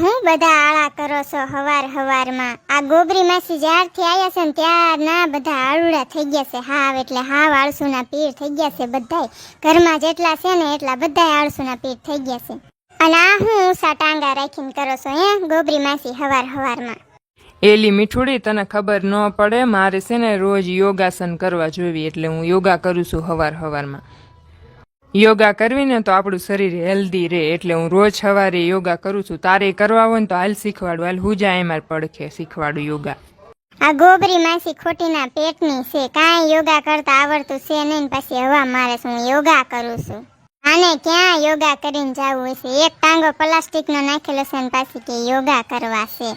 હું બધા આળા કરો છો હવાર હવારમાં? આ ગોબરી માસી જ્યારથી આવ્યા છે ને ત્યારના બધા આળુડા થઈ ગયા છે. હાવ એટલે હાવ આળસુના પીર થઈ ગયા છે બધાય. ઘરમાં જેટલા છે ને એટલા બધાય આળસુના પીર થઈ ગયા છે. અને આ હું ઊંસા ટાંગા રાખીને કરો છો હે ગોબરી માસી હવાર હવારમાં? એલી મીઠુડી, તને ખબર ન પડે, મારે છે ને રોજ યોગાસન કરવા જોઈએ એટલે હું યોગા કરું છું હવાર હવારમાં. યોગા કરવી ને તો આપણું શરીર હેલ્ધી રહે. એટલે હું રોજ સવારે યોગા કરું છું. તારે કરવા હોય ને તો હાલ શીખવાડું. હાલ હું જાય મારે પડખે શીખવાડું યોગા. આ ગોબરી માસી ખોટીના પેટની છે. કાંઈ યોગા કરતા આવડતું છે નહીં. પછી હવા મારે હું યોગા કરું છું? આને ક્યાં યોગા કરીને જવું હશે? એક ટાંગો પ્લાસ્ટિકનો નાખેલો છે ને પાછી કે યોગા કરવા છે.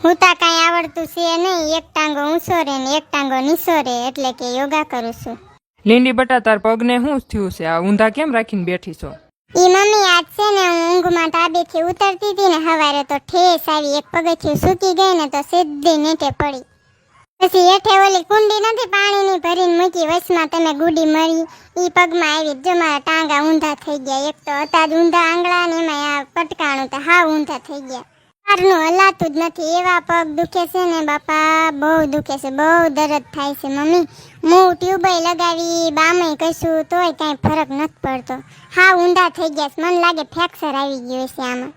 હું તા કાંઈ આવડતું છે નહીં. એક ટાંગો ઊંચો રે ને એક ટાંગો નીચો રહે એટલે કે યોગા કરું છું. લીંડી બટા, તાર પગને શું થયું છે? આ ઊંધા કેમ રાખીને બેઠી છો? ઈ મમ્મી આજ છે ને, હું ઊંઘમાં ટાબેથી ઉતરતી હતી ને, હવારે તો ઠેસ આવી, એક પગથિયું સૂકી ગઈ ને, તો સીધી નીચે પડી. પછી હેઠે ઓલી કુંડી નથી પાણીની ભરીને મૂકી વચમાં તમે ગુડી મળી ઈ પગમાં આવી જો મારા ટાંગા ઊંધા થઈ ગયા. એક તો હતા જ ઊંધા આંગળા ને એમાં આ પટકાણું તો હા ઊંધા થઈ ગયા. મારનું હલાતું જ નથી. એવા પગ દુખે છે ને બાપા, બહુ દુખે છે, બહુ દર્દ થાય છે મમ્મી. હું ટ્યુબે લગાવી, બામે કશું, તોય કાંઈ ફરક નથી પડતો. હા, ઊંડા થઈ ગયા છે. મને લાગે ફ્રેક્ચર આવી ગયું હશે આમાં.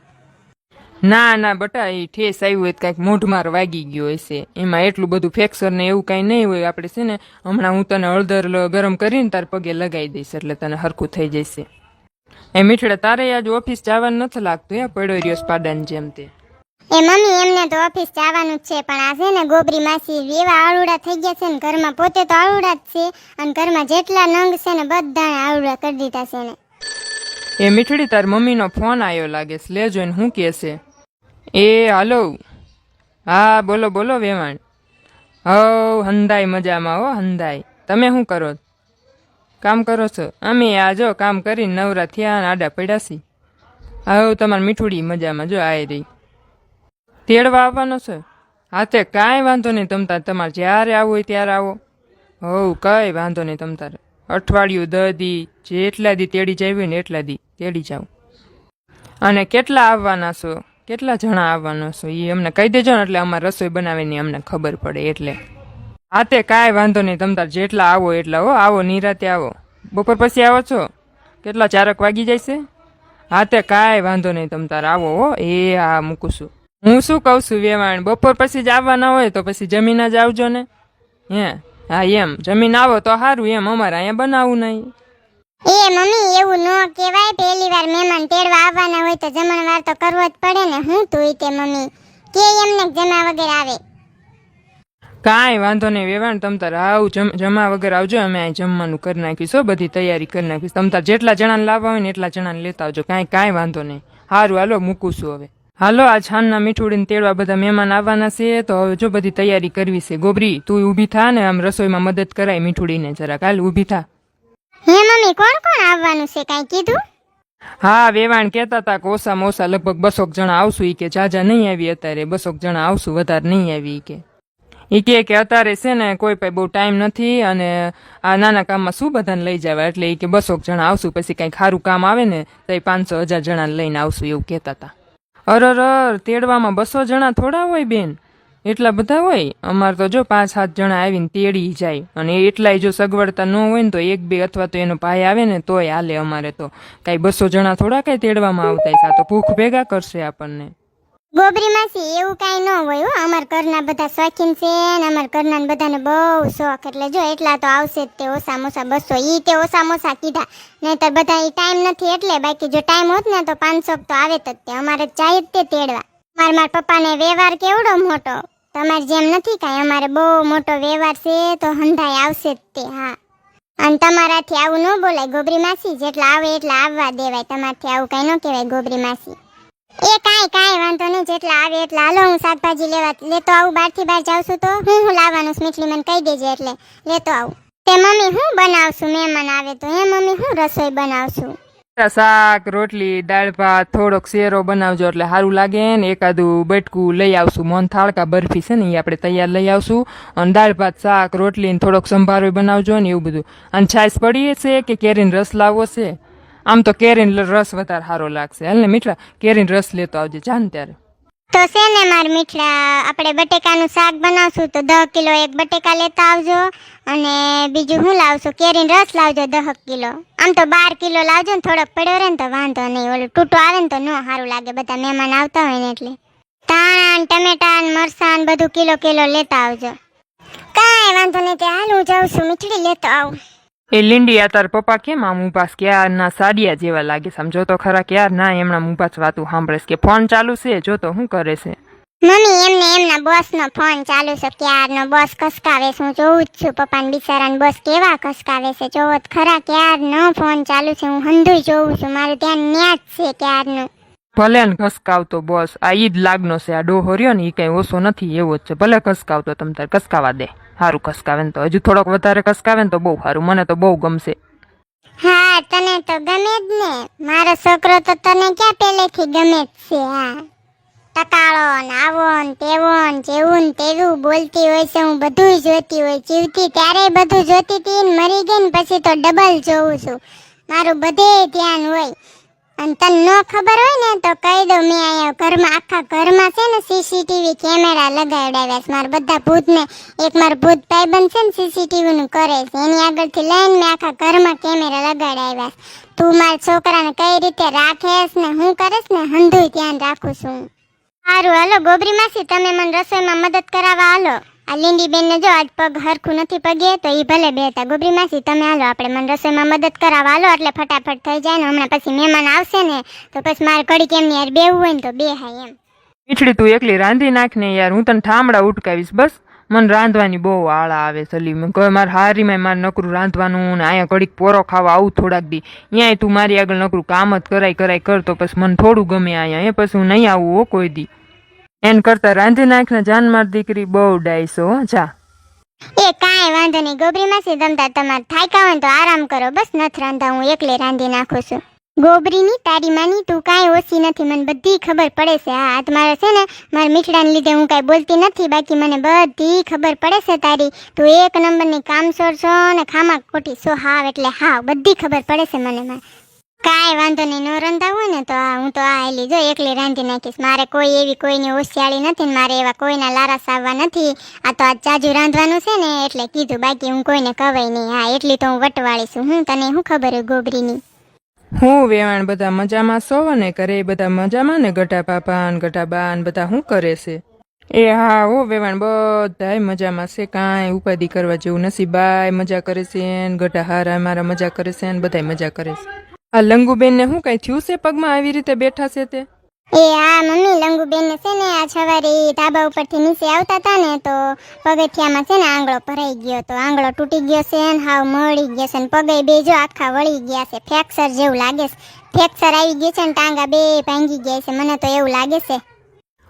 ના ના, બટા એ ઠેસ આવ્યું હોય કાંઈક મોઢમાર વાગી ગયો હશે. એમાં એટલું બધું ફ્રેક્ચર ને એવું કાંઈ નહીં હોય. આપણે છે ને, હમણાં હું તને હળદર ગરમ કરીને તાર પગે લગાવી દઈશ એટલે તને હરખું થઈ જશે. એ મીઠડે, તારે આજ ઓફિસ જવાનું નથી લાગતું, હે પડ્યો રહ્યો પાડાની જેમ તે. એ મમ્મી એમને તો ઓફિસ જવાનું જ છે, પણ આ છે ને ગોબરી માસી એવા આળુડા થઈ ગયા છે ને ઘરમાં, પોતે તો આળુડા જ છે અને ઘરમાં જેટલા નંગ છે ને બધાને આળુડા કરી દીધા છે ને એ મીઠડી તાર મમ્મીનો ફોન આવ્યો લાગે છે લે જોઈને શું કહે છે. એ, હાલો. હા, બોલો બોલો વેવાણ. હવ હંધાઈ મજામાં હો હંધાઈ તમે શું કરો? કામ કરો છો? અમે આ જો કામ કરીને નવરા થયા આડા પડ્યા છી હવ તમારી મીઠુડી મજામાં જો આય રહી. તેડવા આવવાનો છે. હા, તે કાંઈ વાંધો નહીં તમતા તમારે જ્યારે આવો હોય ત્યારે આવો. હોવ, કાંઈ વાંધો નહીં તમતારે અઠવાડિયું દસ દી, જેટલા દી તેડી જવી ને એટલા દી તેડી જાવ અને કેટલા આવવાના છો? કેટલા જણા આવવાના છો? એ અમને કહી દેજો ને, એટલે અમારે રસોઈ બનાવીને અમને ખબર પડે એટલે. હા, તે કાંઈ વાંધો નહીં તમતાર જેટલા આવો એટલા હો. આવો, નિરાતે આવો. બપોર પછી આવો છો? કેટલા ચારક વાગી જાય છે? હા, તે કાંઈ વાંધો નહીં તમતાર આવો હો. એ હા મૂકું છું. હું શું કહું છું વેવાણ? બપોર પછી જ આવવાના હોય તો પછી જમીન જ આવજો ને. હે હા એમ. જમીન આવો તો સારું એમ અમારે અહીંયા બનાવવું નહીં. એ મમ્મી એવું ન કહેવાય. પહેલી વાર મહેમાન તેડવા આવવાના હોય તો જમણવાર તો કરવો જ પડે ને. હું તું તે મમ્મી. કે એમને જમા વગર આવે. કાંઈ વાંધો નહીં વેવાણ તમ તાર આવ જમ વગર આવજો. અમે અહીં જમવાનું કરી નાખીશું બધી તૈયારી કરી નાખીશું. તમ તાર જેટલા જણાને લાવવા હોય ને એટલા જણાને લેતા આવજો. કાંઈ કાંઈ વાંધો નહીં. સારું હાલો મૂકું છું હવે. હાલો આ છાનના મીઠુડીને તેડવા બધા મહેમાન આવવાના છે તો હવે જો બધી તૈયારી કરવી છે ગોબરી તું ઊભી થા ને આમ રસોઈમાં મદદ કરાય મીઠુડીને જરા કાલ ઊભી થા. હે મમ્મી કોણ કોણ આવવાનું છે કાઈ કીધું? હા વેવાણ કહેતા હતા કે ઓછા લગભગ બસોક જણા આવશું ઈ કે જાજા નહીં આવી અત્યારે બસોક જણા આવશું વધારે નહીં આવી કે. ઈ કે કે અત્યારે છે ને કોઈ પાસે બહુ ટાઈમ નથી અને આ નાના કામમાં શું બધાને લઈ જવા એટલે ઈ કે બસોક જણા આવશું પછી કાંઈ ખારું કામ આવે ને તો એ પાંચસો હજાર જણાને લઈને આવશું એવું કહેતા હતા. અરર તેડવામાં બસો જણા થોડા હોય બેન. એટલા બધા હોય? અમારે તો જો પાંચ સાત જણા આવીને તેડી જાય. અને એટલાય જો સગવડતા ન હોય ને તો એક બે અથવા તો એનો ભાઈ આવે ને તોય હાલે અમારે તો. કાંઈ બસો જણા થોડા કાંઈ તેડવામાં આવતા તો ભૂખ ભેગા કરશે આપણને. ગોબરી માસી એવું કાંઈ ન હોય હો. અમાર ઘરના બધા શોખીન છે ને અમાર ઘરના બધાને બહુ શોખ. એટલે જો, એટલા તો આવશે જ તે ઓછા મોસા બસો. ઈ તે ઓછા મોસા કીધા. નહીં તો બધા એ ટાઈમ નથી એટલે બાકી જો ટાઈમ હોત ને તો પાંચસો તો આવે જ તે. અમારે જાય જ તે તેડવા. મારા મારા પપ્પાને વ્યવહાર કેવડો મોટો? તમારે જેમ નથી કાંઈ? અમારે બહુ મોટો વ્યવહાર છે તો હંધાઈ આવશે જ તે, હા. અને તમારાથી આવું ન બોલાય ગોબરી માસી. જેટલા આવે એટલા આવવા દેવાય. તમારાથી આવું કાંઈ ન કહેવાય ગોબરી માસી. એ કાંઈ કાંઈ વાંધો નહીં, જેટલા આવે એટલા. હાલો, હું શાકભાજી લેવા લેતો આવું, બહારથી બહાર જાઉં છું તો? હું હું લાવવાનું છે મને કહી દેજે એટલે. લેતો આવું. તે મમ્મી હું બનાવશું? મહેમાન આવે તો હે મમ્મી, હું રસોઈ બનાવશું? શાક, રોટલી, દાળ ભાત, થોડોક શેરો બનાવજો એટલે સારું લાગે ને એકાદું બટકું લઈ આવશું. મોન થાળકા બરફી છે ને એ આપણે તૈયાર લઈ આવશું. અને દાળ ભાત, શાક, રોટલી થોડોક સંભારો બનાવજો ને એવું બધું. અને છાશ પડીએ છે કે કેરીનો રસ લાવવો છે? આમ તો કેરીનો રસ વધારે સારો લાગશે. હાલ ને મીઠડા કેરીનો રસ લેતો આવજે. જાન ત્યારે. તો છે ને માર મીઠડા આપણે બટેકાનું શાક બનાવશું તો દહ કિલો એક બટેકા લેતા આવજો અને બીજું હું લાવશું? કેરીનો રસ લાવજો દહ કિલો. આમ તો બાર કિલો લાવજો ને થોડોક પડ્યો રહે ને તો વાંધો નહીં. ઓલું ટૂટો આવે ને તો ન સારું લાગે. બધા મહેમાન આવતા હોય ને એટલે. ધાણા ટમેટા ને મરસાં બધું કિલો કિલો લેતા આવજો. કાંઈ વાંધો નહીં તે હાલ હું જાઉં છું. મીઠડી લેતો આવું. એ લીંડી આ તાર પપ્પા કેમ આમ ઉપાસ ના સાડિયા જેવા લાગે છે. આમ જોતો ખરા ક્યાર ના એમના ઉપાસ વાતું સાંભળેશ કે ફોન ચાલુ છે? જોતો શું કરે છે? મમ્મી, એમને એમના બોસનો ફોન ચાલુ છે. ક્યારનો બોસ ખસકાવે છે. હું જોઉં જ છું. પપ્પાને બિચારાને બોસ કેવા ખસકાવે છે? જોવો તો ખરા ક્યારનો ફોન ચાલુ છે. હું હંધુય જોઉં છું. મારું ધ્યાન ન્યા જ છે ક્યારનું ભલે ને ખસકાવતો બોસ, આ ઈ જ લાગનો છે, આ ડોહો રહ્યો ને એ કઈ ઓછો નથી, એવો જ છે. ભલે ખસકાવતો તમ તાર ખસકાવા દે. સારું ખસકાવે ને તો. હજુ થોડોક વધારે ખસકાવે ને તો બહુ સારું મને તો બહુ ગમશે. હા, તને તો ગમે જ ને. મારો છોકરો તો તને ક્યાં પહેલેથી ગમે જ છે, હા? ટકાળો ને આવો ને તેવો ને જેવું ને તેવું બોલતી હોય છે, હું બધું જોતી હોય. જીવતી ત્યારે બધું જોતી હતી મરી ગઈ ને પછી તો ડબલ જોઉં છું. મારું બધે ધ્યાન હોય. અને તને ન ખબર હોય ને તો કહી દઉં, મેં અહીંયા ઘરમાં, આખા ઘરમાં છે ને સીસીટીવી કેમેરા લગાવડાવ્યા છે. મારા બધા ભૂતને, એક મારો ભૂત ભાઈબંધ છે ને સીસીટીવીનું કરે છે. એની આગળથી લઈને મેં આખા ઘરમાં કેમેરા લગાડાવ્યા છે. તું મારા છોકરાને કઈ રીતે રાખેસ ને હું કરેશ ને હંધુય ધ્યાન રાખું છું. સારું, હાલો, ગોબરી માસી, તમે મને રસોઈમાં મદદ કરાવવા હાલો. આ લીંડી બેન ને જો આજ પગ હરખું નથી પગે, તો એ ભલે બેતા ગોબરી માસી તમે હાલો, આપણે મને રસોઈમાં મદદ કરાવવા હાલો, એટલે ફટાફટ થઈ જાય ને હમણાં પછી મહેમાન આવશે ને, તો પછી મારે કડી કેમની યાર બેવું હોય ને તો બે હાય એમ. મીઠડી તું એકલી રાંધી નાખ ને યાર, હું તને ઠામડા ઉટકાવીશ, બસ. મને રાંધવાની બહુ આળા આવે સલી કહે, મારે હારીમાં મારે નકરું રાંધવાનું ને અહીંયા ઘડીક પોરો ખાવા આવું થોડાક દી. અહીંયા તું મારી આગળ નકરું કામ જ કરાય કરાય કરતો પછી મને થોડું ગમે અહીંયા. એ પછી હું નહીં આવું હો કોઈ દી. એન કરતા રાંધી નાખ ને જાન માર દીકરી બહુ ડાયસો હો, જા. એ કાંઈ વાંધો નહીં ગોબરી માસી તમતા તમારે થાક્યા હોય તો આરામ કરો બસ નથી રાંધા હું એકલે રાંધી નાખું છું. ગોબરીની તારી માની તું કાંઈ ઓછી નથી મને બધી ખબર પડે છે. હા હાથ મારા છે ને મારા મીઠડાને લીધે હું કાંઈ બોલતી નથી બાકી મને બધી ખબર પડે છે તારી. તું એક નંબરની કામસોર છો ને ખામા ખોટી છો હાવ એટલે હાવ બધી ખબર પડે છે મને માં. કાંઈ વાંધો નહીં, ન રંધા હોય ને તો હું તો આ આયલી જો એકલી રાંધી નાખીશ. મારે કોઈ એવી કોઈની હોશિયાળી નથી ને મારે એવા કોઈના લારા સાવવા નથી. આ તો આ ચાજુ રાંધવાનું છે ને, એટલે કીધું બાકી હું કોઈને કવાય નહીં. હા, એટલી તો હું વટવાળી છું. હું તને શું ખબર હોય ગોબરીની હું વેવાણ બધા મજામાં સો ને કરે બધા મજામાં ને ગટા પાપા ને ગટા બા ને બધા શું કરે છે? એ હા, હો વેવાણ, બધાય મજામાં છે. કાંઈ ઉપાધિ કરવા જેવું નથી. બાય મજા કરે છે ને ગટા હારા મારા મજા કરે છે ને, બધાય મજા કરે છે. આ લંગુબેન ને શું કાંઈ થયું છે? પગમાં આવી રીતે બેઠા છે તે? એ આ મમ્મી લંગુબેન ને છે ને આ સવારે ધાબા ઉપરથી નીચે આવતા હતા ને તો પગથિયામાં છે ને આંગળો ભરાઈ ગયો તો આંગળો તૂટી ગયો છે ને હાવ મળી ગયો છે ને પગે બે જો આખા વળી ગયા છે. ફ્રેક્ચર જેવું લાગે છે. ફ્રેક્ચર આવી ગયું છે ને ટાંગા બે ભાંગી ગયા છે. મને તો એવું લાગે છે.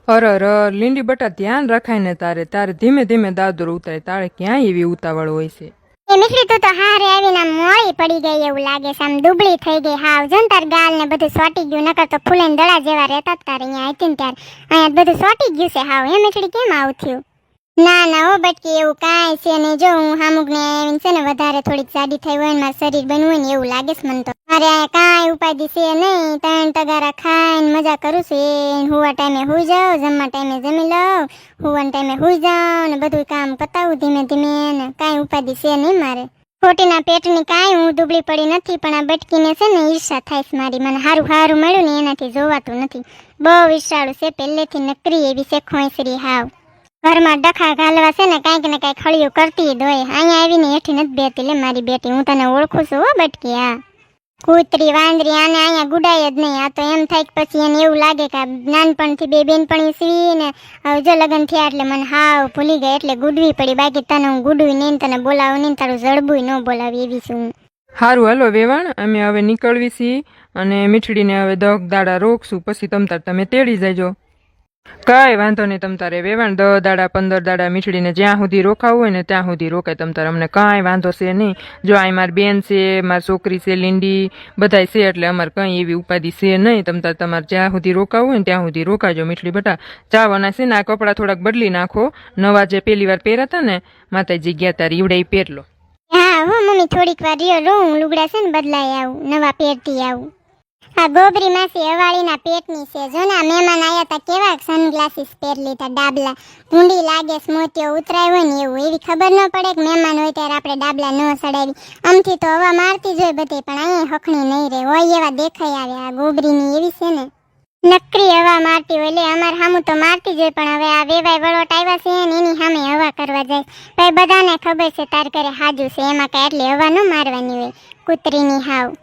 અર અર લીંડી બટા ધ્યાન રખાય ને તારે. તારે ધીમે ધીમે દાદર ઉતારે. તારે ક્યાં એવી ઉતાવળ હોય છે? એ મીઠડી તું તો હારે આવીને મોળી પડી ગઈ એવું લાગે છે. આમ દુબળી થઈ ગઈ હાવ. જો તાર ગાલ ને બધું સોટી ગયું, નકર તો ફૂલે દડા જેવા રહેતા તારે અહીંયા હતી ને અહીંયા બધું સોટી ગયું છે હાવ. એ મીઠડી કેમ આવું થયું? ના ના હો બટકી, એવું કાંઈ છે નહીં. જો હું હામુક ને આવીને છે ને વધારે થોડીક જાડી થઈ હોય ને મારું શરીર બનવું હોય ને એવું લાગે છે મને તો. મારે અહીંયા કાંઈ ઉપાધિ છે નહીં. ત્રણ તગારા ખાઈને મજા કરું છું. એ ટાઈમે હુઈ જાઉં, જમવા ટાઈમે જમી લઉં, હુવાના ટાઈમે હુઈ જાઉં ને બધું કામ પતાવું ધીમે ધીમે ને. કાંઈ ઉપાધિ છે નહીં મારે. ખોટીના પેટની કાંઈ હું દુબળી પડી નથી, પણ આ બટકીને છે ને ઈર્ષા થાય છે મારી. મને સારું સારું મળ્યું ને એનાથી જોવાતું નથી. બહુ વિશાળું છે, પહેલેથી નકરી એવી છે, ખોંસરી હાવ. ઘરમાં ડખા ઘાલવા છે ને, કાંઈક ને કાંઈક ખળિયું કરતી જ હોય. અહીંયા આવીને હેઠી નથી બેતી લે મારી બેટી. હું તને ઓળખું છું હો, બટકી, હા. કૂતરી, વાંદરી, આને અહીંયા ગુડાય જ નહીં. આ તો એમ થાય કે પછી એને એવું લાગે કે આ નાનપણથી બે બેનપણી સીવી ને હવે જો લગ્ન થયા એટલે મને હાવ ભૂલી ગઈ. એટલે ગુડવી પડી. બાકી તને હું ગુડવી નહીં તને બોલાવું નહીં તારું જડબુય ન બોલાવી એવી છું સારું હાલો વેવાણ. અમે હવે નીકળવી છીએ અને મીઠડીને હવે દગ દાડા રોકશું. પછી તમ તાર તમે તેડી જજો કાંઈ વાંધો નહીં, તમ તારે વેવાણ દસ દાડા, પંદર દાડા મીઠડીને જ્યાં સુધી રોકાવું હોય ને ત્યાં સુધી રોકાય. તમ અમને કાંઈ વાંધો છે નહીં. જો અહીં મારી બેન છે, મારી છોકરી છે, લીંડી બધાય છે, એટલે અમારે કંઈ એવી ઉપાધિ છે નહીં. તમ તાર તમારે જ્યાં સુધી રોકાવું હોય ને ત્યાં સુધી રોકાજો મીઠડી બટા. ચાવાના છે ને, આ કપડાં થોડાક બદલી નાખો. નવા જે પહેલી વાર પહેરાતા ને, માતાજી ગયા તારી ઈવડે પહેરલો. હા, હો, મમ્મી થોડીક વાર રહ્યો રહું, હું લુગડા છે ને બદલાઈ આવું, નવા પહેરતી આવું. આ ગોબરી માસી અવાળીના પેટની છે. જો ને મહેમાન આવ્યા હતા કેવા સનગ્લાસીસ પહેર લીધા ડાબલા? ભૂંડી લાગે સ્મોતીઓ ઉતરાય હોય ને એવું. એવી ખબર ન પડે કે મહેમાન હોય ત્યારે આપણે ડાબલા ન સડાવી આમથી તો હવા મારતી જ હોય બધી, પણ અહીંયા હખણી નહીં રહે. હોય એવા દેખાઈ આવે આ ગોબરીની એવી છે ને. નકરી હવા મારતી હોય. એટલે અમાર સામું તો મારતી જ હોય, પણ હવે આ વેવાય વળોટ આવ્યા છે ને, એની સામે હવા કરવા જાય. ભાઈ, બધાને ખબર છે તાર ઘરે હાજુ છે. એમાં કાંઈ એટલી હવા ન મારવાની હોય. કૂતરીની હાવ.